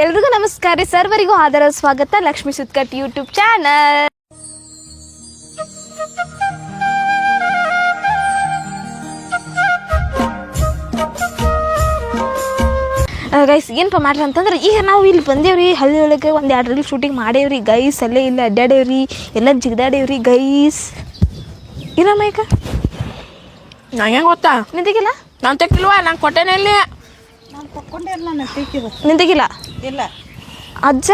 ಎಲ್ರಿಗೂ ನಮಸ್ಕಾರ ರೀ. ಸರ್ವರಿಗೂ ಆದರ ಸ್ವಾಗತ. ಲಕ್ಷ್ಮೀ ಸುತ್ಕಟ್ ಯೂಟ್ಯೂಬ್ ಚಾನಲ್. ಗೈಸ್ ಏನಪ್ಪ ಮಾಡ್ರಿ ಅಂತಂದ್ರೆ ಈಗ ನಾವು ಇಲ್ಲಿ ಬಂದೇವ್ರಿ ಹಳ್ಳಿ ಒಳಗೆ ಒಂದು ಎರಡು ರೀಲ್ ಶೂಟಿಂಗ್ ಮಾಡೇವ್ರಿ ಗೈಸ್ ಅಲ್ಲೇ ಇಲ್ಲಿ ಅಡ್ಡಾಡೇವ್ರಿ ಎಲ್ಲ ಜಿಗ್ದಾಡೇವ್ರಿ ಗೈಸ್ ಇಲ್ಲ ಮೈಕ ನಂಗೆ ಹೆಂಗೆ ಗೊತ್ತಾ? ನಿಂತಿಗಿಲ್ಲ? ನಾನು ತೆಕ್ಕಿಲ್ವಾ ನಾನು ಕೊಟ್ಟೆನೇ ಇಲ್ಲಿ. ನಾನು ನಾನು ನಿಂತಿಗಿಲ್ಲ? ಇಲ್ಲ. ಅಜ್ಜ?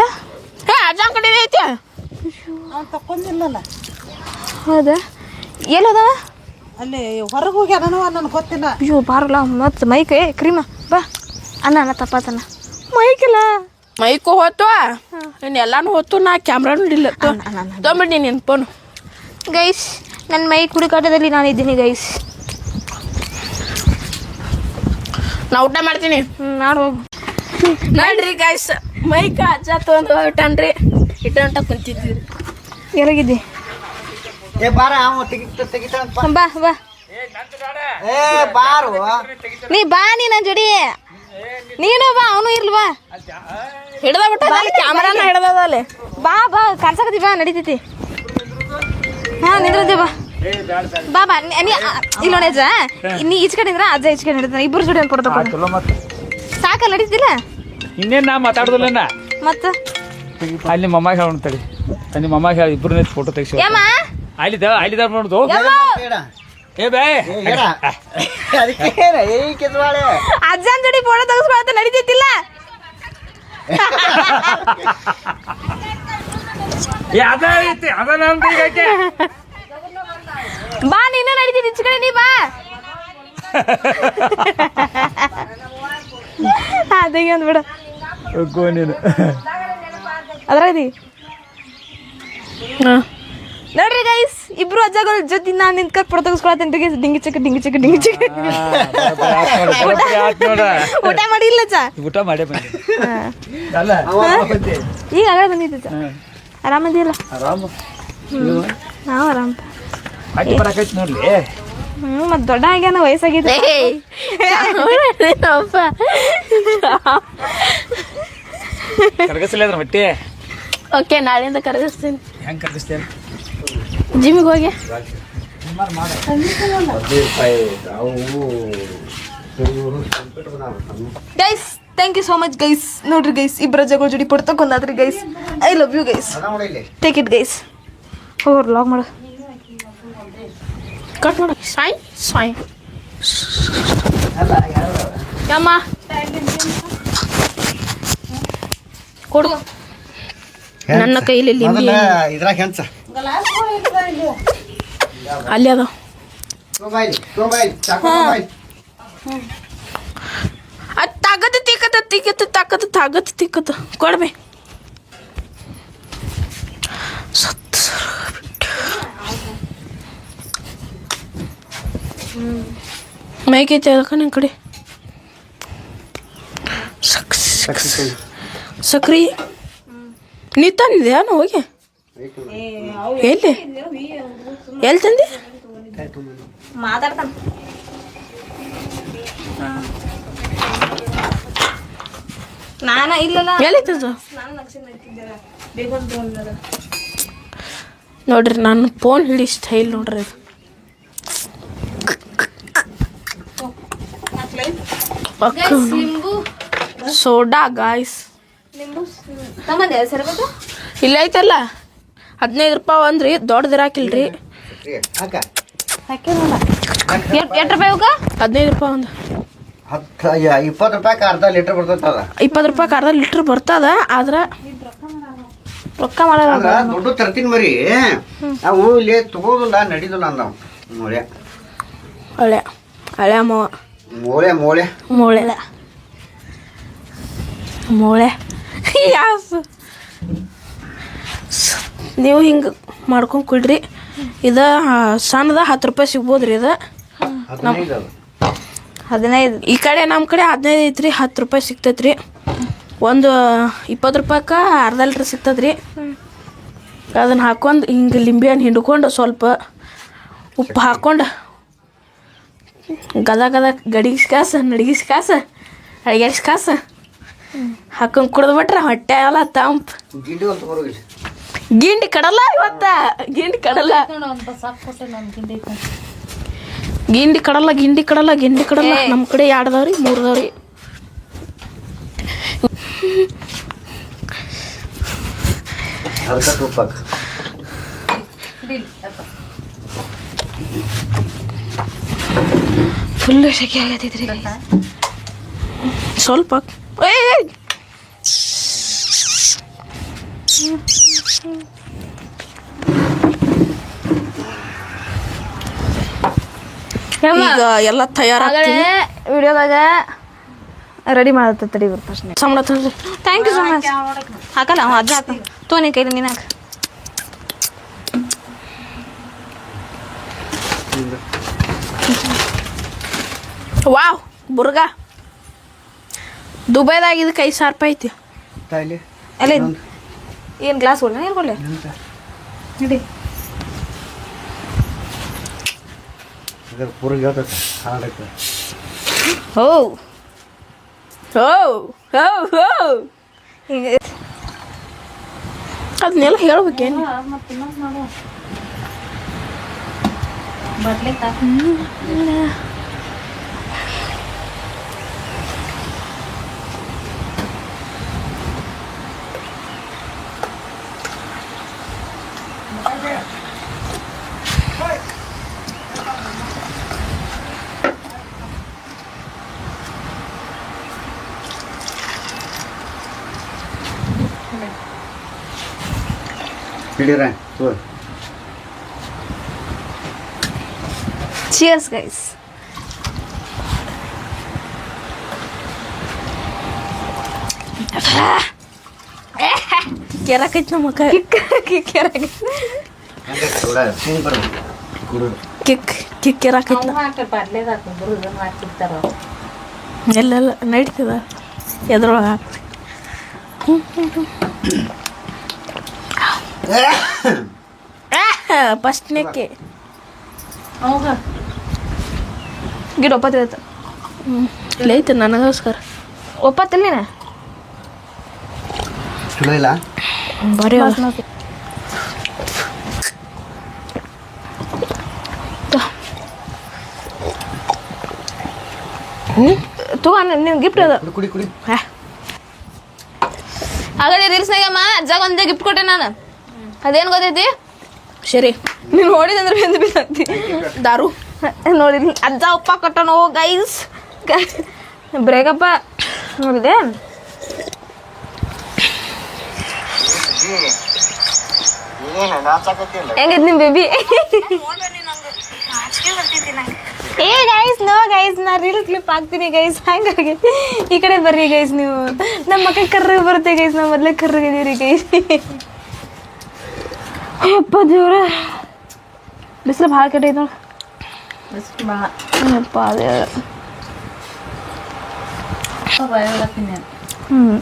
ಹೇ ಅಜ್ಜ ಕಡೆ ಐತೆ? ಅವ್ನು ತಕೊಂಡಿಲ್ಲಲ್ಲ ಹೌದಾ? ಎಲ್ಲದ ಅಲ್ಲಿ ಹೊರಗೆ ಹೋಗ್ಯಾನವ ನನಗೆ ಗೊತ್ತಿಲ್ಲ. ಅಯ್ಯೋ ಬಾರಲ್ಲ ಮತ್ತೆ ಮೈಕ್ ಏ ಕ್ರೀಮ ಬಾ. ಅಣ್ಣ ಅಣ್ಣ ತಪ್ಪಾತಣ್ಣ. ಮೈಕಿಲ್ಲ ಮೈಕು ಹೋತು ಇನ್ನು ಎಲ್ಲಾನು ಹೋತು ನಾ ಕ್ಯಾಮ್ರಾನು ಇಲ್ಲ ತೊಗೊಂಬಿಡಿ ನಿನ್ನ ಫೋನು ಗೈಸ್ ನನ್ನ ಮೈ ಹುಡುಕಾಟದಲ್ಲಿ ನಾನು ಇದ್ದೀನಿ ಗೈಸ್. ನಾ ಊಟ ಮಾಡ್ತೀನಿ. ಹ್ಞೂ ಮಾಡು. ಹೋಗು ನೋಡ್ರಿ ಗಾಯ್ಸ್ ಮೈಕ ಅಜ್ಜ ತಗೊಂಡು ಹೊರಟನ್ರಿ. ಇಟ್ಟಂಟ ಕುಂತಿದ್ವಿ. ಎಲ್ಲಗಿದ್ದಿ? ಬಾ. ಬಾ ಏ ಬಾರು. ನೀ ಬಾ ನೀ ನನ್ನ ಜೋಡಿ. ನೀನು ಬಾ ಅವನು ಇರ್ಲಿ ಬಾ. ಹಿಡ್ದ ಬಿಟ್ಟ ಕ್ಯಾಮ್ರಾನ ಹಿಡ್ದದ ಅಲ್ಲಿ. ಬಾ ಬಾ ಕರ್ಸಕತಿ ಬಾ ನಡೀತೈತಿ. ಹಾ ನಿಂದ್ರತಿ ಬಾ. ಬಾ ಬಾ ನೀ ಇಲ್ಲ ನೋಡಿ ಅಜ್ಜ ನೀ ಈಚೆ ಕಡೆ ನಿಂದ್ರ ಅಜ್ಜ ಈಚೆ ಕಡೆ ಹಿಡಿತಾನೆ ಇಬ್ಬರು ಜೋಡಿ ಅಂತ ಮತ್ತೆ. ಸಾಕಲ್ಲ ನಡೀತಿಲ್ಲ ಇನ್ನೇನು ನಾ ಮಾತಾಡೋದಿಲ್ಲ ಮತ್ತೆ? ಅಲ್ಲಿ ಮಮ್ಮಾಗ ಹೇಳೋಣ ತಡಿ. ಅಲ್ಲಿ ಮಮ್ಮಾಗ ಹೇಳಿ ಇಬ್ರು ಫೋಟೋ ತೆಗಿಸಿ ಯಮ್ಮ? ಅಲ್ಲಿ ಅಲ್ಲಿದ ನೋಡ್ದು. ಬೇಡ ಏ ಬೇ. ಏ, ಏನ? ಅದಕ್ಕೆ ಏನ ಏ ಕೆದ್ವಾಳೆ. ಅಜ್ಜನ ಜೋಡಿ ಫೋಟೋ ತೆಗಿಸ್ಕೊಳತ್ತ ನಡೀತಿತ್ತಿಲ್ಲ ಅದ ಐತಿ ಅದ ನಂದು ಈಗ ಬಾ ನೀನು ನಡೀತೈತಿ ಈಚೆ ನೀ ಬಾ. ಅದೇ ಬಿಡ ಹೋಗು ನೀನು ಅದ್ರಾಗದಿ ನೋಡ್ರಿ ಗೈಸ್ ಇಬ್ರು ಅಜ್ಜಗಳ ಜೊತೆ ನಾನು ನಿಂತ್ಕ photo ತೆಗಿಸ್ಕೊಳತ್ತೇನ್ರಿ guys. Dinghy ಚಕ್ಕ dinghy ಚಕ್ಕ dinghy ಚಕ್ಕ ಊಟ ಮಾಡಿಲ್ಲ ಚಾ ಊಟ ಮಾಡಿ ಬಂದೆ ಅಲ್ಲ ಈಗ ಆಗ ಬಂದಿದ್ದ ಅಜ್ಜ ಆರಾಮದಿಲ್ಲ ಆರಾಮ ನಾವು ಆರಾಮ ನೋಡ್ಲಿ ಹ್ಞೂ ಮತ್ತೆ ದೊಡ್ಡ ಆಗ್ಯಾನ ವಯಸ್ಸಾಗಿದೆ ಅದ್ರ ಹೊಟ್ಟೆ? ಓಕೆ ನಾಳೆಯಿಂದ ಕರಗಿಸ್ತೀನಿ. ಹೆಂಗ್ ಕರಗಿಸ್ತೇನೆ ಜಿಮ್ಮಿಗೆ ಹೋಗಿ. Guys thank you so much guys ನೋಡ್ರಿ ಗೈಸ್ ಇಬ್ಬರ ಜಗಳ ಜೋಡಿ photo ತಗೊಂಡಾದ್ರಿ guys I love you guys take it guys ಹೋಗ್ರಿ ಲಾಗ್ ಮಾಡು. ಕಟ್ ಮಾಡ ಸಾಯ್ ಸಾಯ್ ಯಮ್ಮ. ಕೊಡು. ನನ್ನ ಕೈಲಿ ಲಿಂಬಿ ಅಲ್ಲಿ ಅದ. ಅದು ತಾಗದ ತಿಕ್ಕದ ತಿಕ್ಕದ ತಾಕದ ತಗದ ತಿಕ್ಕದ. ಕೊಡ್ಬೆ ಸತ್ ಮೈಕೈತೆ ಅದಕ್ಕೆ ನನ್ನ ಕಡೆ. ಸಕ್ ಸಕ್ರಿ ನೀ ತಂದಿದ್ಯಾನು ಹೋಗಿ? ಎಲ್ಲಿ? ಎಲ್ಲಿ ತಂದೆ? ಮಾತಾಡ್ತಾನೆ. ನಾನ ಇಲ್ಲಲ್ಲ. ಎಲ್ಲಿ ತಂದ? ನೋಡ್ರಿ ನಾನು ಫೋನ್ ಹಿಡಿ ಸ್ಟೈಲ್ ನೋಡ್ರಿ ಸೋಡಾ ಗಾಯ್ಸ್ ಇಲ್ಲ ಐತಲ್ಲ? ಹದಿನೈದು ರೂಪಾಯಿ ಒಂದ್ರಿ ದೊಡ್ಡದಿರಾಕಿಲ್ರಿ ಎಷ್ಟು ರೂಪಾಯಿ ಹದಿನೈದು ರೂಪಾಯಿ ಒಂದು. ಇಪ್ಪತ್ತು ರೂಪಾಯಿ ಅರ್ಧ ಲೀಟರ್ ಬರ್ತದ ಇಪ್ಪತ್ತು ರೂಪಾಯಿ ಅರ್ಧ ಲೀಟರ್ ಬರ್ತದ ಆದ್ರೆ ರೊಕ್ಕ ಮಾಡಲ್ಲ ದೊಡ್ಡ ತರ್ತೀನಿ ಮರಿ. ನಾವು ಇಲ್ಲಿ ತಗೋದಿಲ್ಲ ನಡೀದಿಲ್ಲ ನಾವು ಮೋಳೆ ಹಳೆ ಹಳೆ ಮಾವ ಮೋಳೆ ಮೂಳೆ ಮೋಳೆ ಮೂಳೆ ಯಾವ ಸ- ಸ- ನೀವು ಹಿಂಗೆ ಮಾಡ್ಕೊಂಡು ಕುಡ್ರಿ. ಇದು ಸಣ್ಣದ ಹತ್ತು ರೂಪಾಯಿ ಸಿಗ್ಬೋದ್ರಿ ಇದು? ಹದಿನೈದು ಈ ಕಡೆ ನಮ್ಮ ಕಡೆ ಹದಿನೈದು ಐತ್ರಿ ಹತ್ತು ರೂಪಾಯಿ ಸಿಗ್ತೈತ್ರಿ. ಒಂದು ಇಪ್ಪತ್ತು ರೂಪಾಯಿಕ ಅರ್ಧ ಲೀಟ್ರ್ ಸಿಗ್ತದ್ರಿ. ಅದನ್ನು ಹಾಕೊಂಡು ಹಿಂಗೆ ಲಿಂಬೆ ಹಣ್ಣು ಹಿಂಡ್ಕೊಂಡು ಸ್ವಲ್ಪ ಉಪ್ಪು ಹಾಕೊಂಡು ಗದ ಗದ ಗಡಿಗಿಸ್ ಕಾಸ ನಡಿಗಿಸ್ ಕಾಸ ಅಡಿಗೆಸ್ ಕಾಸ. ಹಾಕೊಂಡ್ ಕುಡ್ದು ಬಿಟ್ರೆ ಹೊಟ್ಟೆ ಎಲ್ಲ ತಂಪ್. ಗಿಂಡಿ ಕಡಲ ತಗೋರೋಗಿಲ್ಲ ಗಿಂಡಿ ಕಡಲ್ಲ ಇವತ್ತ. ಗಿಂಡಿ ಕಡಲ್ಲ. ಗಿಂಡಿ ಕಡಲ್ಲ ಗಿಂಡಿ ಕಡಲ್ಲ ಗಿಂಡಿ ಕಡಲ್ಲ. ಏ. ನಮ್ಮ ಕಡೆ ಎರಡ್ದವ್ರಿ ಮೂರ್ದವ್ರಿ ಅದಕ್ಕೆ ತುಪ್ಪಕ್ಕೆ ಫುಲ್ ಶೆಕೆ ಆಗತ್ತಿದ್ರಿ. ಸ್ವಲ್ಪ. ಈಗ ಎಲ್ಲ ತಯಾರಾಗ್ತೀನಿ ವಿಡಿಯೋದಾಗ ರೆಡಿ ಮಾಡತ್ತ ತಡಿ first thank you so much ಹಾಕಲ್ಲ ಅಜ್ಜ ಹಾಕ. ತೋ ನೀ ಕೈಲಿ ನೀನು ಹಾಕ. ವಾವ್ ಬುರ್ಗ. ದುಬೈದಾಗ ಇದಕ್ಕೆ ಐದು ಸಾವಿರ ರೂಪಾಯಿ ಐತಿ. ತಾಯಿಲಿ ಅಲ್ಲೇ ಏನು ಗ್ಲಾಸ್ ಕೊಡ್ಲ ಏನು ಕೊಡ್ಲೆ? ನಡಿ. ಇದ್ರ ಪೂರ ಹೇಳ್ತೈತೆ ಹಾಡಕ್ಕೆ. ಹೋ. ಓ ಓ ಓ ಈಗ ಅದನ್ನೆಲ್ಲ ಹೇಳ್ಬೇಕೇನು? ಹಿಡೀರ ತಗೋ ಚಿಯರ್ಸ್ ಗೈಸ್ ಕೆರಕೈತಿ ನಮ್ಮ ಮಕ್ಕ ಹಂಗೆ ಕೂಡ ಹಿಂಗೆ ಬರ್ಬೇಕು ಕುಡಿದು ಕಿಕ್ ಕಿಕ್ ಕೆರಕೈತಿ ಎಲ್ಲೆಲ್ಲ ನಡೀತದ ಎದ್ರೊಳಗೆ ಹಾಕ್ರಿ ಫಸ್ಟ್ನೇಕೆ ಗಿಡ ಒಪ್ಪತ್ತಿರತ್ತ ಇಲ್ಲ ಐತೆ ನನಗೋಸ್ಕರ. ಒಪ್ಪತ್ತಿಲ್ಲ ನೀನು ಚಲೋ ಇಲ್ಲ? ಬರೀ ತಗೋ ನಿನ್ ಗಿಫ್ಟ್ ಅದ. ಕುಡಿ ಕುಡಿ ಹಾಗಾದ್ರೆ ರೀಲ್ಸ್ನಾಗ ಅಮ್ಮ ಅಜ್ಜಾಗ ಒಂದೇ ಗಿಫ್ಟ್ ಕೊಟ್ಟೆ ನಾನು. ಅದೇನು ಗೊತ್ತೈತಿ? ಸರಿ ನೀನು ನೋಡಿದಂದ್ರೆ ಬೆಂದು ಬಿದ್ದಾಗ್ತಿ. ದಾರು. ನೋಡಿ ಅಜ್ಜ ಉಪ್ಪ ಓ ಗೈಸ್ ಬ್ರೇಕಪ್ಪ ನೋಡಿದೆ? ಹೆಂಗೈತಿ ನಿಮ್ಮ ಬೇಬಿ ಏ ಗೈಸ್ ನೋ ಗೈಸ್ ನಾ ರೀಲ್ ಕ್ಲಿಪ್ ಹಾಕ್ತೀನಿ ಗೈಸ್ ಹಂಗಾಗಿ ಈ ಕಡೆ ಬರ್ರಿ ಗೈಸ್ ನೀವು. ನಮ್ಮ ಮಕ್ಕ ಕರ್ರಿಗೆ ಬರುತ್ತೆ ಗೈಸ್ ನಾವು ಮೊದಲೇ ಕರ್ರಗಿದ್ದೀವಿ ಗೈಸ್ ಅಪ್ಪ ದೇವ್ರ. ಬಿಸಿಲು ಭಾಳ ಕೆಟ್ಟೈತೆ ನೋಡಿ. ಅಪ್ಪ ದೇವ್ರ ಹ್ಞೂ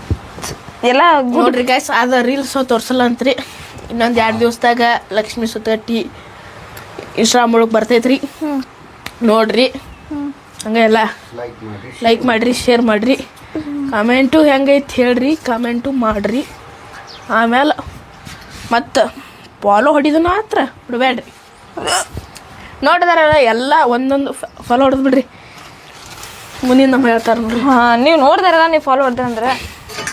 ಎಲ್ಲ ನೋಡ್ರಿ ಗೈಸ್ ಅದ ರೀಲ್ಸ್ ತೋರಿಸಲ್ಲ ಅಂತ್ರಿ ಇನ್ನೊಂದು ಎರಡು ದಿವಸದಾಗ ಲಕ್ಷ್ಮಿ ಸುತ್ತಟ್ಟಿ ಇನ್ಸ್ಟಾಗ್ರಾಮ್ ಒಳಗೆ ಬರ್ತೈತ್ರಿ. ನೋಡ್ರಿ. ಹಂಗೆ ಎಲ್ಲ ಲೈಕ್ ಮಾಡಿರಿ ಶೇರ್ ಮಾಡಿರಿ. ಕಾಮೆಂಟು ಹೆಂಗೈತೆ ಹೇಳ್ರಿ ಕಾಮೆಂಟು ಮಾಡಿರಿ. ಆಮೇಲೆ ಮತ್ತು ಫಾಲೋ ಹೊಡಿದು ಮಾತ್ರ ಬಿಡಬೇಡ್ರಿ. ನೋಡಿದಾರಲ್ಲ ಎಲ್ಲ ಒಂದೊಂದು ಫಾಲೋ ಹೊಡೆದು ಬಿಡ್ರಿ. ಮುಂದಿನ ನಮ್ಮ ಹೇಳ್ತಾರೆ ನೋಡ್ರಿ. ಹಾಂ ನೀವು ನೋಡ್ದಾರಲ್ಲ ನೀವು ಫಾಲೋ ಅಂದ್ರೆ.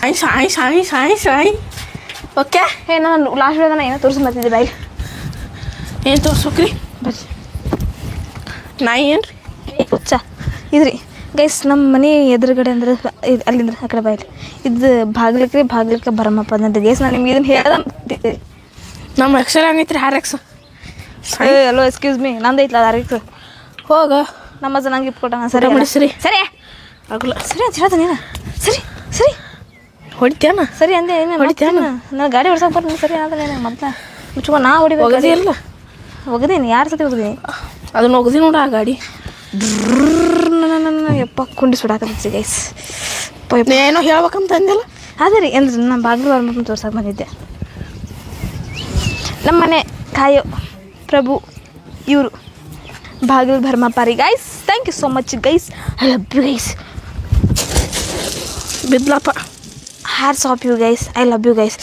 ಸಾಯ್ ಸಾಯ್ ಸಾಯ್ ಸಾಯ್ ಸಾಯ್ ಓಕೆ ಏನೋ ನಾನು ಲಾಸ್ಟ್ ವಿಡಿಯೋದ ಏನೋ ತೋರಿಸಿ ಬರ್ತಿದ್ದೆ ಬಾಯ್. ಏನು ತೋರಿಸ್ಬೇಕ್ರಿ? ಬರ್ರಿ ನಾಯಿ ಏನು ರೀ ಹುಚ್ಚ. ಇದ್ರಿ. ಗೈಸ್ ನಮ್ಮ ಮನೆ ಎದುರುಗಡೆ ಅಂದ್ರೆ ಇದು ಅಲ್ಲಿಂದ್ರೆ ಆ ಕಡೆ ಬಾಯ್ಲಿ ಇದು ಬಾಗ್ಲಿಕ್ಕೆ ಬಾಗ್ಲಿಕ್ಕೆ ಬರಮ್ಮಪ್ಪ ಅಂದ್ರೆ ಗೈಸ್ ನಾನು ನಿಮ್ಗೆ ಇದನ್ನು ಹೇಳ್ದ ನಮ್ಮ ಎಕ್ಸಲ್ ಹಂಗೈತ್ರಿ ಹಾರ್ ಎಕ್ಸ್ ಎಕ್ಸ್ಕ್ಯೂಸ್ ಮೀ ನಂದು ಐತ್ಲ ಅದಾರಿತ್ತು ಹೋಗ ನಮ್ಮ ಅಜ್ಜ ನಂಗೆ ಗಿಫ್ಟ್ ಕೊಟ್ಟಾನ ಸರಿ ಊಟ ಸರಿ. ಸರಿ. ಆಗಲ್ಲ. ಸರಿ ಅಂತ ಹೇಳ್ತಾನೆ ನೀನು. ಸರಿ ಸರಿ. ಹೊಡಿತೇನ ಸರಿ ಅಂದೆ ಏನು ಹೊಡಿತೇನ ನಾನು ಗಾಡಿ ಹೊಡ್ಸಕ್ಕೆ ಬರ್ತೀನಿ. ಸರಿ ಆದ್ರೆ ಮತ್ತೆ ಮುಚ್ಕೊ ನಾ ಹೊಡಿಬೇಕು ಒಗದಿಲ್ಲ ಒಗದೀನಿ ಯಾರು ಸತಿ ಒಗದೀನಿ? ಅದನ್ನ ಒಗದಿ ನೋಡ ಆ ಗಾಡಿ. ಯಪ್ಪ ಕುಂಡಿ ಸುಡಾಕತ್ತಿ ಗೈಸ್ ಏನೋ ಹೇಳ್ಬೇಕಂತ ಅಂದಿಲ್ಲ ಅದೇ ರೀ ಅಂದ್ರೆ ನಮ್ಮ ಬಾಗಿಲು ಬರ್ಬೇಕು ತೋರ್ಸಕ್ಕೆ ಬಂದಿದ್ದೆ. ನಮ್ಮ ಮನೆ ಕಾಯೋ ಪ್ರಭು ಇವರು ಬಾಗಿಲು ಭರ್ಮಪಾರಿ guys thank you so much guys I love you guys ಬಿದ್ಲಪ್ಪ R of you guys I love you guys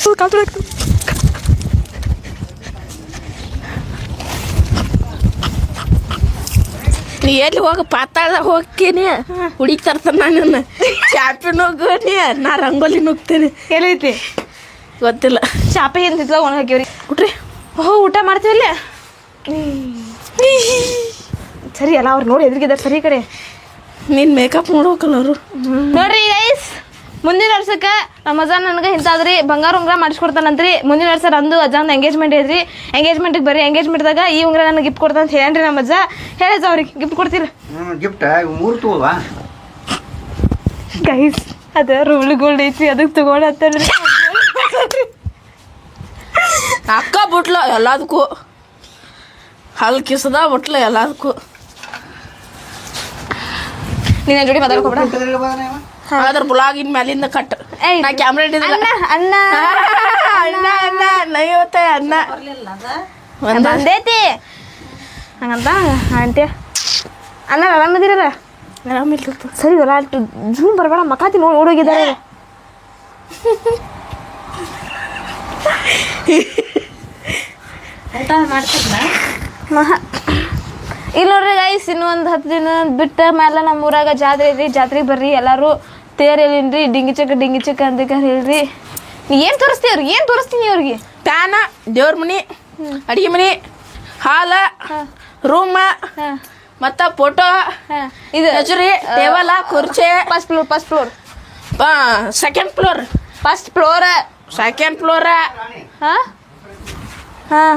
ನೀ ಎಲ್ಲಿ ಹೋಗ ಪಾತಾಳ ಹೋಗ್ತೀನಿ. ಹುಡುಗಿ ತರ್ತಾನ ನಾನು ಚಾಪಿನ ಹೋಗಿ ನಾ ರಂಗೋಲಿ ನುಗ್ತೀನಿ ಎಲ್ಲೈತಿ ಗೊತ್ತಿಲ್ಲ. ಚಾಪೆ ಏನು ತಿಂತದ ಒಣ ಹಾಕಿವ್ರಿ ಬಿಟ್ರಿ ಓಹೋ ಊಟ ಮಾಡ್ತೀವಲ್ಲ ಸರಿ ಅಲ್ಲ ಅವ್ರು ನೋಡಿ ಎದುರಿಗಿದ್ದಾರೆ. ಸರಿ ಕಡೆ ನೀನು ಮೇಕಪ್ ನೋಡ್ಬೇಕಲ್ಲ ಅವರು. ನೋಡ್ರಿ ಗೈಸ್ ಮುಂದಿನ ವರ್ಷಕ್ಕೆ ನಮ್ಮ ಅಜ್ಜ ನನಗೆ ಇಂಥದ್ರಿ ಬಂಗಾರ ಉಂಗ್ರ ಮಾಡಿಸ್ಕೊಡ್ತಾನಂತ್ರಿ. ಮುಂದಿನ ವರ್ಷ ನಂದು ಅಜ್ಜಂದು ಎಂಗೇಜ್ಮೆಂಟ್ ಐತ್ರಿ. ಎಂಗೇಜ್ಮೆಂಟ್ಗೆ ಬರ್ರಿ ಎಂಗೇಜ್ಮೆಂಟ್ದಾಗ ಈ ಉಂಗ್ರ ನನಗೆ ಗಿಫ್ಟ್ ಕೊಡ್ತಾನ ಅಂತ ಹೇಳ್ರಿ ನಮ್ಮ ಅಜ್ಜ. ಹೇಳಜ್ಜ ಅವ್ರಿಗೆ ಗಿಫ್ಟ್ ಕೊಡ್ತೀರ? ಗಿಫ್ಟ್ ಮೂರು ತಗೋಲ್ವಾ ಗೈಸ್ ಅದ ರೂಲ್ ಗೋಲ್ಡ್ ಐತಿ ಅದಕ್ಕೆ ಅಕ್ಕ ಬಿಟ್ಲ ಎಲ್ಲದಕ್ಕೂ. ಹಲ್ ಕಿಸದ ಬಿಟ್ಲ ಎಲ್ಲದಕ್ಕೂ. ನೀನು ಜೋಡಿ ಮಾತಾಡ್ಕೊಬೇಡ ಅದ್ರ ಇನ್ ಮ್ಯಾಲಿಂದ ಕಟ್. ನಾ ಕ್ಯಾಮ್ರಾ ಹಿಡಿದಿಲ್ಲ ಅಣ್ಣ ಅಣ್ಣ. ಅಣ್ಣ ಅಣ್ಣ ನೈವತ್ತ ಅಣ್ಣ. ಒಂದ. ಬಂದೈತಿ. ಹಂಗಂತ ಆಂಟಿ. ಅಣ್ಣ ಆರಾಮದಿರಲ್ಲ ಆರಾಮಿಲ್ಲ ಸರಿ ಅಲ್ಲ ಜೂನ್ ಬರಬೇಡ ಮಕಾತಿ ನೋಡಿ ಓಡೋಗಿದ್ದಾರೆ. ಊಟ ಮಾಡ್ತಿದ್ನ? ಮಹಾ. ಇಲ್ಲಿ ನೋಡ್ರಿ ಗೈಸ್ ಇನ್ನೊಂದು ಒಂದು ಹತ್ತು ದಿನ ಬಿಟ್ಟ ಮೇಲೆ ನಮ್ಮ ಊರಾಗ ಜಾತ್ರೆ ಐತಿ ಜಾತ್ರೆಗೆ ಬರ್ರಿ ಎಲ್ಲರೂ ತೇರ್ ಹೇಳಿನ್ರಿ ಡಿಂಗಿ ಚಕ್ಕ ಡಿಂಗಿ ಚಕ್ಕ ಅಂತ ಹೇಳ್ರಿ. ನೀ ಏನು ತೋರಿಸ್ತೀವ್ರಿ ಏನು ತೋರಿಸ್ತೀನಿ ಅವ್ರಿಗೆ ಪ್ಯಾನ ದೇವ್ರ ಮನಿ ಅಡಿಗೆ ಮನಿ ಹಾಲ ರೂಮ ಮತ್ತ ಫೋಟೋ ಹಾಂ. ಇದು ಗಜರಿ ಟೇಬಲ ಕುರ್ಚಿ. First floor first floor second floor first floor second floor ಹಾಂ? ಹಾಂ.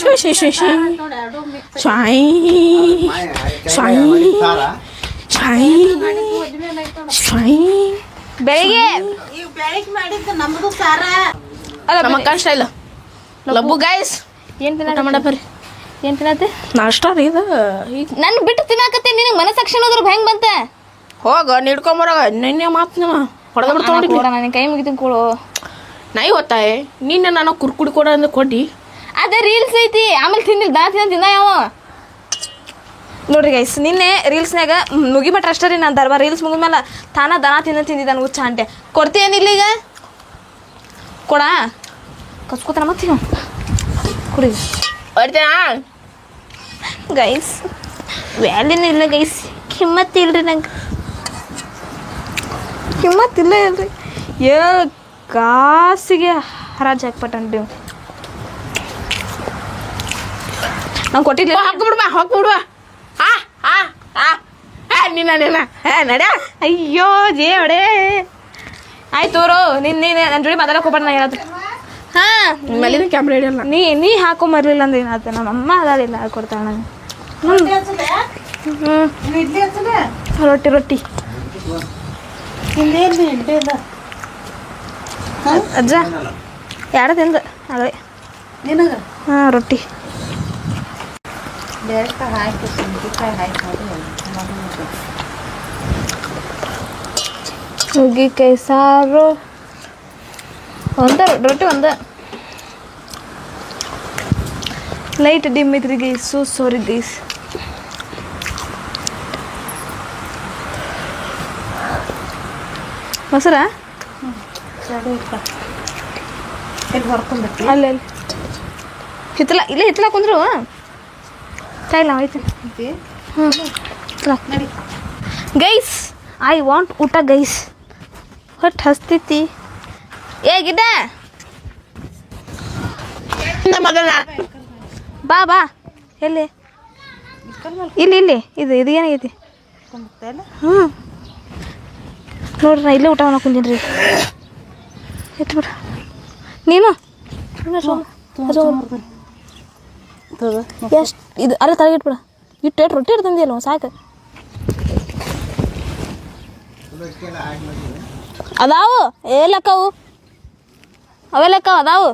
ಶು ಶು ಶು ಶಿ ಶಾಯಿ ಶಾಯಿ ಶಾಯಿ ಶಾಯಿ ಬೆಳಿಗ್ಗೆ ಅಲ್ಲ ನಮ್ಮ ಅಕ್ಕ ಸ್ಟೈಲ್ ಲಬ್ಬು ಗಾಯ್ಸ್ ಏನು ತಿನ್ನ ಮಾಡಪ್ಪ ಏನು ತಿನ್ನತ್ತೆ ನಾಷ್ಟ ರೀ ಇದು ನನ್ನ ಬಿಟ್ಟು ತಿನ್ನಾಕತ್ತೆ ನಿನಗೆ ಮನೆ ಸಕ್ಷನ್ ಹೋದ್ರೆ ಹೆಂಗೆ ಬಂತೆ ಹೋಗ ನೀಡ್ಕೊಂಬರಾಗ ನಿನ್ನೆ ಮಾತು ಹೊಡೆದ ಬಿಡ್ತಾ ನೋಡಿ ಕೈ ಮುಗಿತೀನಿ ಕೊಡು ನಾಯಿ ಹೊತ್ತಾಯೆ ನಿನ್ನೆ ನಾನು ಕುರ್ಕುಡಿ ಕೊಡ ಅಂದ್ರೆ ಕೊಡಿ ಅದೇ ರೀಲ್ಸ್ ಐತಿ. ಆಮೇಲೆ ತಿಂದಿಲ್ಲ ದಾ ತಿನ್ನ ತಿನ್ನ ಯಾವ? ನೋಡ್ರಿ ಗೈಸ್ ನಿನ್ನೆ ರೀಲ್ಸ್ನಾಗ ಮುಗಿಬಿಟ್ರೆ ಅಷ್ಟೇ ರೀ ನಾನು ದರ್ಬಾರ್. ರೀಲ್ಸ್ ಮುಗಿದ್ಮೇಲೆ ತಾನ ದನ ತಿನ್ನ ತಿಂದಿದ್ದಾನೆ ಹುಚ್ಚ ಅಂಟೆ ಕೊಡ್ತೀಯೇನಿಲ್ಲ ಈಗ? ಕೊಡ? ಕಸ್ಕೋತಾನ ಮತ್ತೆ. ಕುಡಿ. ಹೊಡ್ತೇನಾ ಗೈಸ್ ವ್ಯಾಲ್ಯೂನು ಇಲ್ಲ ಗೈಸ್ ಕಿಮ್ಮತ್ತು ಇಲ್ರಿ ನಂಗೆ. ಕಿಮ್ಮತ್ತಿಲ್ಲ ಇಲ್ರಿ. ಏ ಕಾಸಿಗೆ ಹರಾಜ್ ಹಾಕ್ಬಿಟ್ಟನ್ರಿ ನಾವು ಕೊಟ್ಟಿದ್ದೆ ಹಾಕ್ಬಿಡ್ಬಾ ಹಾಕ್ಬಿಡುವ ಹಾ ಹಾ ಹಾ. ನಿನ್ನ ನಿನ್ನ. ಹೇ ನಡ ಅಯ್ಯೋ ಜೇವಡೆ ಆಯ್ತು ರೋ ನಿನ್ನ ನನ್ನ ಜೋಡಿ ಮಾತಾಡಕ್ಕೆ ಹೋಗ್ಬಾರ್ದು ನಾ ಏನಾದ್ರು. ಹಾಂ. ಕ್ಯಾಮ್ರಾ ಹಿಡಿಯಲ್ಲ. ನೀ ನೀ ಹಾಕೊಂಬರ್ಲಿಲ್ಲ ಅಂದ್ರೆ ಏನಾಗುತ್ತೆ? ನಮ್ಮ ಅಮ್ಮ ಅದಾರಿಲ್ಲ ಹಾಕೊಡ್ತಾಳೆ ನಂಗೆ ಹ್ಞೂ ರೊಟ್ಟಿ ರೊಟ್ಟಿ. ಅಜ್ಜ ಯಾರ ತಿಂದ ಅದೇ. ಹಾಂ ರೊಟ್ಟಿ. ಬೇರೆ ಹಾಕಿ ಸಂಜಿಕಾಯಿ ಹಾಕಿ ನುಗ್ಗಿಕಾಯಿ ಸಾರು ಒಂದ ರೊಟ್ಟಿ ಒಂದ ಲೈಟ್ ಡಿಮ್ ಇದ್ರಿ ಗೈಸ್ ಸೋ ಸಾರಿ ಗೈಸ್ ಮೊಸರ ಇಲ್ಲಿ ಅಲ್ಲಿ ಅಲ್ಲಿ ಹಿತ್ತಲ ಇಲ್ಲೇ ಹಿತ್ತಲ ಕುಂದ್ರು ಕಾಯಿಲ್ಲ ಆಯ್ತು ಹ್ಞೂ ಗೈಸ್ ಐ ವಾಂಟ್ ಊಟ ಗೈಸ್ ಹೊಟ್ಟು ಹಸ್ತೈತಿ ಮಗನ. ಬಾ ಬಾ. ಎಲ್ಲಿ? ಇಲ್ಲಿ ಇಲ್ಲಿ. ಇದು ಇದು ಏನಾಗೈತಿ ಹ್ಞೂ ನೋಡ್ರಿ ನಾ ಇಲ್ಲೇ ಊಟ ಮಾಡಕ್ಕೆ ಕುಂತೀನಿ ರೀ ಎತ್ತು ಬಿಡ ನೀನು ಎಷ್ಟು? ಇದು ಅಲ್ಲ ತಳಗಿಟ್ಬಿಡ ಇಟ್ಟು ಇಟ್ಟು ರೊಟ್ಟಿ ಇಡ್ತಂದಿಯಲ್ಲ ಸಾಕು. ಅದಾವು, ಏ ಲೆಕ್ಕವು? ಅವೇ ಲೆಕ್ಕ ಅದಾವು.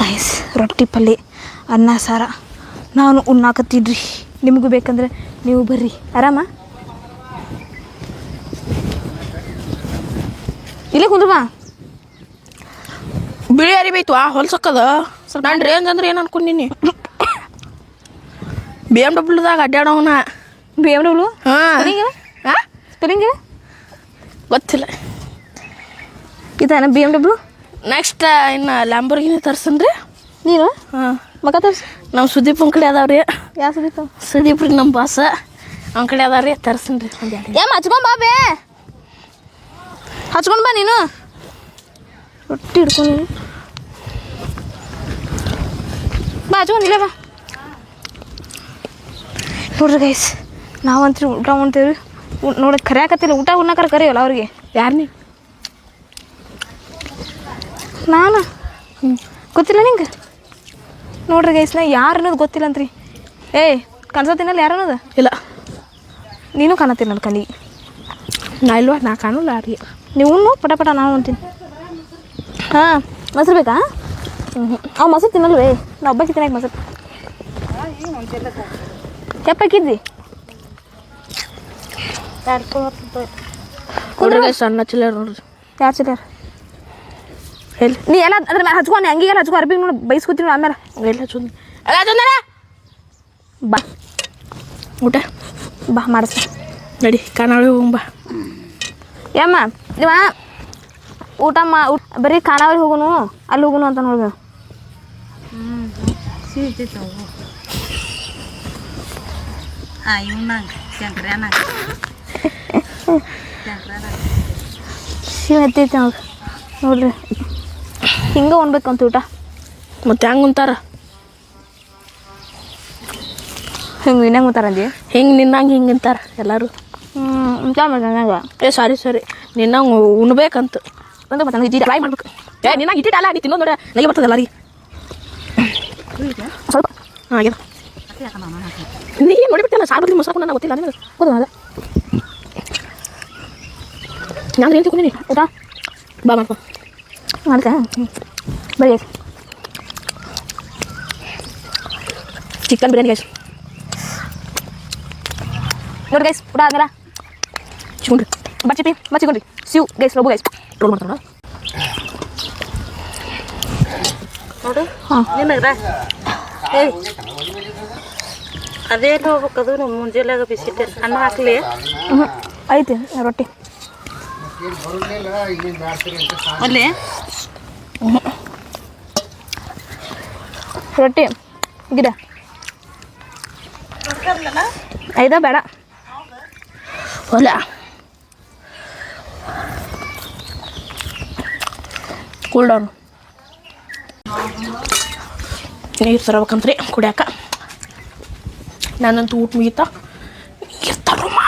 ಗೈಸ್ ರೊಟ್ಟಿ ಪಲ್ಯ ಅನ್ನ ಸಾರ, ನಾನು ಉಣ್ಣಾಕತ್ತಿದ್ರಿ. ನಿಮಗೂ ಬೇಕಂದ್ರೆ ನೀವು ಬರ್ರಿ. ಆರಾಮ? ಇಲ್ಲೇ ಕುಂದ್ರಮ್ಮ. ಬಿಳಿ ಅರಿಬೇಯ್ತು ಆ ಹೊಲ್ಸಕ್ಕದ? ನಾನು ರೇಂಜ್ ಅಂದ್ರೆ ಏನು ಅನ್ಕೊಂಡಿನಿ? ಬಿ ಎಂ ಡಬ್ಲ್ಯೂದಾಗ ಅಡ್ಡಾಡೋಣ ಬಿ ಎಂ ಡಬ್ಲ್ಯೂ ಹಾಂ. ಸ್ಪೆಲ್ಲಿಂಗ್ ಗೊತ್ತಿಲ್ಲ. ಇದಾನ ಬಿ ಎಂ ಡಬ್ಲ್ಯೂ ನೆಕ್ಸ್ಟ್ ಇನ್ನು ಲ್ಯಾಂಬರ್ಗಿನಿ ತರ್ಸನ್ರಿ. ನೀನು? ಹಾಂ. ಮಗ ತರ್ಸಿ. ನಮ್ಮ ಸುದೀಪ್ ಕಡೆ ಅದಾವ್ರಿ. ಯಾವ ಸುದೀಪ್? ಸುದೀಪ್ ರೀ ನಮ್ಮ ಬಾಸ ಅವ್ನ ಕಡೆ ಅದಾವ್ರಿ ತರ್ಸನ್ರಿ. ಏಮ್ ಹಚ್ಕೊಂಡ್ ಬಾ ಬೇ. ಹಚ್ಕೊಂಡ್ ಬಾ ನೀನು. ರೊಟ್ಟಿ ಹಿಡ್ಕೊಂಡು ಬಾ ಹಚ್ಕೊಂಡ್ ಇಲ್ಲೇ ಬಾ. ನೋಡ್ರಿ ಗೈಸ್ ನಾವಂತೂ ಊಟ ಉಣ್ತೇವ್ರಿ ನೋಡಿ ಕರ್ಯಾಕತ್ತಿಲ್ಲ ಊಟ ಉಣ್ಣಾಕರ ಕರಿಯಲ್ಲ ಅವ್ರಿಗೆ. ಯಾರು ನಾನು? ಗೊತ್ತಿಲ್ಲ ನಿಂಗೆ? ನೋಡ್ರಿ ಗೈಸ್ ನಾ ಯಾರು ಅನ್ನೋದು ಗೊತ್ತಿಲ್ಲ ಅಂತ್ರಿ. ಏಯ್ ಕನ್ಸತ್ತಿನಲ್ಲ ಯಾರು ಅನ್ನೋದು? ಇಲ್ಲ. ನೀನು ಕಾಣತ್ತಿಲ್ಲ ನನ್ನ ಕಣ್ಣಿಗೆ. ನಾ ಇಲ್ವಾ? ನಾ ಕಾಣಲ್ಲ ಯಾರಿಗೆ? ನೀವು ಪಟ ಪಟ ನಾನು ಅಂತೀನಿ. ಹಾಂ ಮೊಸರು ಬೇಕಾ? ಹ್ಞೂ ಅವು ಮೊಸರು ತಿನ್ನಲ್ವೇ? ನಾ ಒಬ್ಬಕ್ಕೆ ತಿನ್ನಕ್ಕೆ ಮೊಸರು ಎಪ್ಪಾಕಿದ್ದಿ ನೋಡ್ರಿ ಸಣ್ಣ ಚಿಲ್ಲರ್ ನೋಡ್ರಿ. ಯಾರು ಚಿಲ್ಲರ್? ಎಲ್ಲಿ? ನೀ ಎಲ್ಲ ಅದ್ರ ಮೇಲೆ ಹಚ್ಕೊಂಡು ಹಂಗಿಗೆಲ್ಲ ಹಚ್ಕೊ ಅರ್ಬಿಗೆ ನೋಡಿ ಬೈಸ್ಕೊತೀನಿ ಆಮೇಲೆ. ಎಲ್ಲ ಚಂದ ಎಲ್ಲ ಚಂದನ! ಬಾ. ಊಟ? ಬಾ ಮಾಡಿಸ್. ನಡಿ ಹೋಗ ಬಾ. ಯಮ್ಮ ನೀವ ಊಟ ಮಾ ಬರೀ ಖಾನಾವಳಿ ಹೋಗುನು ಅಲ್ಲಿ ಹೋಗುನು ಅಂತ ನೋಡ್ಬೇಕು ಸಿಗ್ತೈತೆ ಅವು ಹಾಂ ಇವ್ನಂಗ ಶಂಕರ್ಯಾನಂಗ ಶಂಕರ್ಯಾನಂಗ ಅವಾಗ ನೋಡ್ರಿ ಹಿಂಗೆ ಉಣ್ಬೇಕಂತ ಊಟ ಮತ್ತೆ ಹೆಂಗೆ ಉಂತಾರ ಹಿಂಗೆ ಇನ್ನಂಗೆ ಉಂತಾರಂದಿ ಹಿಂಗೆ ನಿನ್ನಂಗೆ ಹಿಂಗೆ ಅಂತಾರ ಎಲ್ಲರೂ ಹ್ಞೂ ಮಾಡ್ದಂಗ ಏ ಸಾರಿ ಸಾರಿ ನಿನ್ನಂಗೆ ಉಣ್ಬೇಕಂತ ಅಂದ್ರೆ ಮತ್ತೆ ನನಗೆ ಟ್ರೈ ಮಾಡ್ಬೇಕು ಏ ನಿನ್ನಂಗೆ ಇಟ್ಟಿಟ್ಟಲ್ಲ ನೀ ತಿನ್ನೋದು ನೋಡ ನನಗೆ ಬರ್ತದೆ ಎಲ್ಲರಿಗೆ ಸ್ವಲ್ಪ ಹಾಂ ಆಗ್ಯದ ನೀ ನೋಡಿಬಿಟ್ಟಿಲ್ಲ ಸಾರು ಬದ್ಲಿ ಮೊಸರು ನನಗೆ ಗೊತ್ತಿಲ್ಲ ನಿನಗೆ ಕೂತು ಅದ ನಾನು ಏನು ತಿಳ್ಕೊಂಡಿನಿ ಊಟ ಬಾ ಮಾಡ್ಕೊ ಮಾಡ್ಕ ಬರೀ ಚಿಕನ್ ಬಿರಿಯಾನಿ ಗೈಸ್ ನೋಡಿ ಗೈಸ್ ಊಟ ಆದ್ಮೇಲೆ ಚಿಕೊಂಡ್ರಿ ಬಚ್ಚಿಪಿ ಬಚ್ಚಿಕೊಂಡ್ರಿ ಸಿವ್ ಗೈಸ್ ಲೋಬು ಗೈಸ್ ರೋಲ್ ಮಾಡ್ತಾರ ನೋಡು. ಹಾಂ ನಿನಗ್ರ ಏಯ್. ಅದೇ ಹೋಗ್ಬೇಕು ಅದು ಮುಂಜಾನೆಗ ಬಿಸಿಟ್ಟೆ ಅನ್ನ ಹಾಕ್ಲಿ. ಹ್ಞೂ ಐತಿ ರೊಟ್ಟಿ. ಅಲ್ಲಿ. ರೊಟ್ಟಿ ಗಿಡ. ಐದ ಬೇಡ. ಹೊಲ. Cool down. ನೀರು ತರಬೇಕಂತ್ರಿ ಕುಡಿಯಾಕ. ನಾನಂತೂ ಊಟ ಮುಗಿತ ನೀರು ತರಮ್ಮ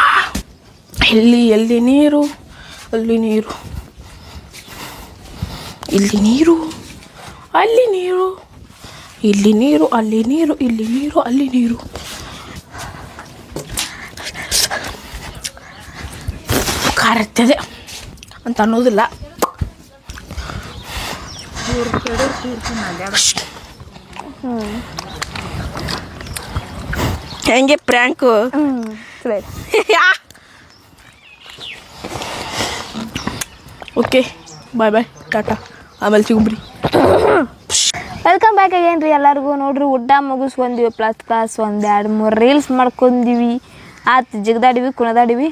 ಎಲ್ಲಿ ಎಲ್ಲಿ ನೀರು? ಅಲ್ಲಿ ನೀರು. ಇಲ್ಲಿ ನೀರು ಅಲ್ಲಿ ನೀರು. ಇಲ್ಲಿ ನೀರು ಅಲ್ಲಿ ನೀರು ಇಲ್ಲಿ ನೀರು ಅಲ್ಲಿ ನೀರು. ಖಾರ ಇರ್ತದೆ ಅಂತ ಅನ್ನೋದಿಲ್ಲ. ಹೆಂಗೆ ಪ್ರ್ಯಾಂಕು? ಓಕೆ ಬಾಯ್ ಬಾಯ್ ಟಾಟಾ. ಆಮೇಲೆ ಸಿಗುಬ್ರಿ. ವೆಲ್ಕಮ್ ಬ್ಯಾಕ್ ಅಗೇನ್ ರೀ ಎಲ್ಲರಿಗೂ. ನೋಡ್ರಿ ಊಟ ಮುಗಿಸ್ಕೊಂದಿವಿ ಪ್ಲಸ್ ಪ್ಲಸ್ ಒಂದು ಎರಡು ಮೂರು ರೀಲ್ಸ್ ಮಾಡ್ಕೊಂದಿವಿ. ಆತು ಜಿಗದಾಡಿವಿ ಕುಣದಾಡಿವಿ.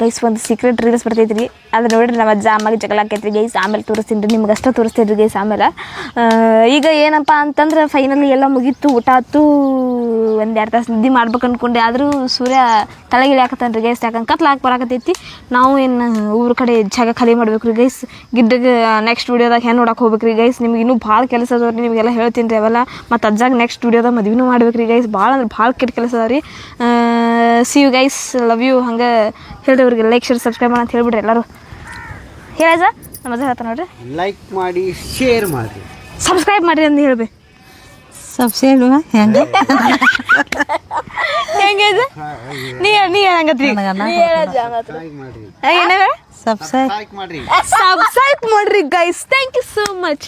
ಗೈಸ್, ಒಂದು ಸೀಕ್ರೆಟ್ ರೀಲ್ಸ್ ಬರ್ತೈತ್ರಿ. ಅದು ನೋಡಿರಿ ನಮ್ಮ ಅಜ್ಜ ಅಮ್ಮಗೆ ಜಗಳ ಆಕೈತ್ರಿ ಗೈಸ್, ಆಮೇಲೆ ತೋರಿಸ್ತೀನಿ ರೀ, ನಿಮ್ಗೆ ಅಷ್ಟೇ ತೋರಿಸ್ತೀನಿ ರೀ ಗೈಸ್ ಆಮೇಲೆ. ಈಗ ಏನಪ್ಪ ಅಂತಂದ್ರೆ ಫೈನಲಿ ಎಲ್ಲ ಮುಗೀತು, ಊಟ ಆತು. ಒಂದು ಎರಡು ತಾಸು ನಿದ್ದೆ ಮಾಡ್ಬೇಕು ಅನ್ಕೊಂಡೆ. ಆದರೂ ಸೂರ್ಯ ತಲೆಗಿಳಿ ಹಾಕತ್ತಾನೆ ರೀ ಗೈಸ್. ಯಾಕಂದ್ರೆ ಕತ್ಲು ಹಾಕಿ ಬರಾಕತ್ತೈತಿ. ನಾವು ಏನು ಊರ ಕಡೆ ಜಾಗ ಖಾಲಿ ಮಾಡ್ಬೇಕು ರೀ ಗೈಸ್. ಗಿಡ್ಡಗೆ ನೆಕ್ಸ್ಟ್ ವೀಡಿಯೋದಾಗ ಹೆಂಗೆ ನೋಡಕ್ಕೆ ಹೋಗ್ಬೇಕು ರೀ ಗೈಸ್. ನಿಮ್ಗೆ ಇನ್ನೂ ಭಾಳ ಕೆಲಸ ಅದಾವ ರೀ, ನಿಮಗೆಲ್ಲ ಹೇಳ್ತೀನಿ ರೀ ಅವೆಲ್ಲ. ಮತ್ತು ಅಜ್ಜಾಗ ನೆಕ್ಸ್ಟ್ ವೀಡಿಯೋದಾಗ ಮದುವೆನೂ ಮಾಡ್ಬೇಕು ರೀ ಗೈಸ್. ಭಾಳ ಅಂದ್ರೆ ಭಾಳ ಕೆಟ್ಟ ಕೆಲಸ ಅದಾವ ರೀ. See you guys love you ಹಂಗೆ ಹೇಳ್ರಿ ಅವ್ರಿಗೆ ಲೈಕ್ ಶೇರ್ ಸಬ್ಸ್ಕ್ರೈಬ್ ಮಾಡಿ ಅಂತ ಹೇಳ್ಬಿಡ್ರಿ ಎಲ್ಲರೂ. ಹೇಳ ನಮ್ಮ ಹೇಳ್ತಾನೆ ನೋಡ್ರಿ. ಲೈಕ್ ಮಾಡಿ ಶೇರ್ ಮಾಡಿ ಸಬ್ಸ್ಕ್ರೈಬ್ ಮಾಡಿರಿ ಅಂತ ಹೇಳ್ಬಿ. ಸಬ್ಸ್ಕ್ರೈಬ್ ಹೆಂಗೆ? ಹೆಂಗೆ ಇದು ನೀ ನೀ ಹಂಗತ್ರಿ. ನನಗನ್ನ ಲೈಕ್ ಮಾಡ್ರಿ. ಸಬ್ಸೈ ಲೈಕ್ ಮಾಡ್ರಿ. ಸಬ್ಸ್ಕ್ರೈಬ್ ಮಾಡ್ರಿ guys thank you so much